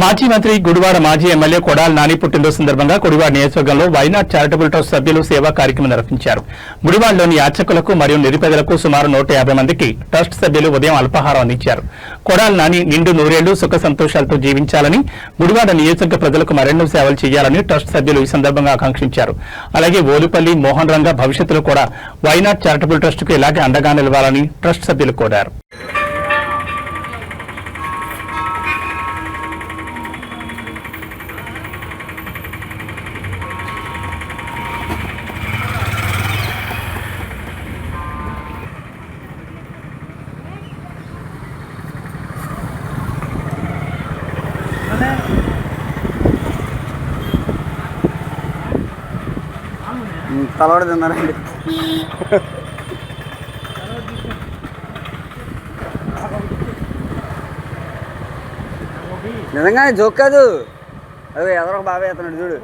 మాజీ మంత్రి గుడివాడ మాజీ ఎమ్మెల్యే కొడాల నాని పుట్టినరోజు సందర్భంగా గుడివాడ నియోజకవర్గంలో వైనాడ్ చారిటబుల్ ట్రస్ట్ సభ్యులు సేవా కార్యక్రమం నిర్వహించారు. గుడివాడలోని యాచకులకు మరియు నిరుపేదలకు సుమారు నూట యాభై మందికి ట్రస్ట్ సభ్యులు ఉదయం అల్పాహారం అందించారు. కొడాల నాని నిండు నూరేళ్ళు సుఖ సంతోషాలతో జీవించాలని గుడివాడ నియోజకవర్గ ప్రజలకు మరెన్నో సేవలు చేయాలని ట్రస్ట్ సభ్యులు ఈ సందర్భంగా ఆకాంక్షించారు. అలాగే ఓలుపల్లి మోహన్ రంగ భవిష్యత్తులో కూడా వైనాడ్ చారిటబుల్ ట్రస్టుకు ఇలాగే అండగా నిలవాలని ట్రస్ట్ సభ్యులు కోరారు. తలవాడు తిన్నారండి. నిజంగానే జోక్ కాదు. అదే ఎదరొక బాబాయ్ అతను చూడు.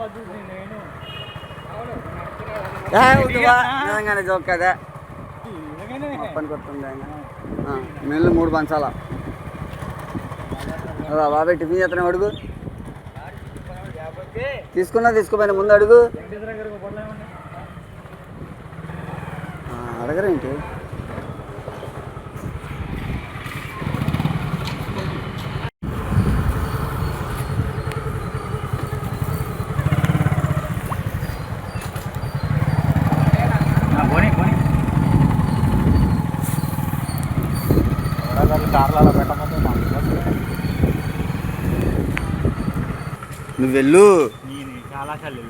నిజంగానే జోక్ కదా. పని కొడుతుంది ఆయన. మెల్లు మూడు పంచాల. బాబాయ్ టిఫిన్ చేస్తానే అడుగు. తీసుకున్నా తీసుకోపోయినా ముందు అడుగు. అడగరేంటి నువ్వు వెళ్ళు. చాలా సార్లు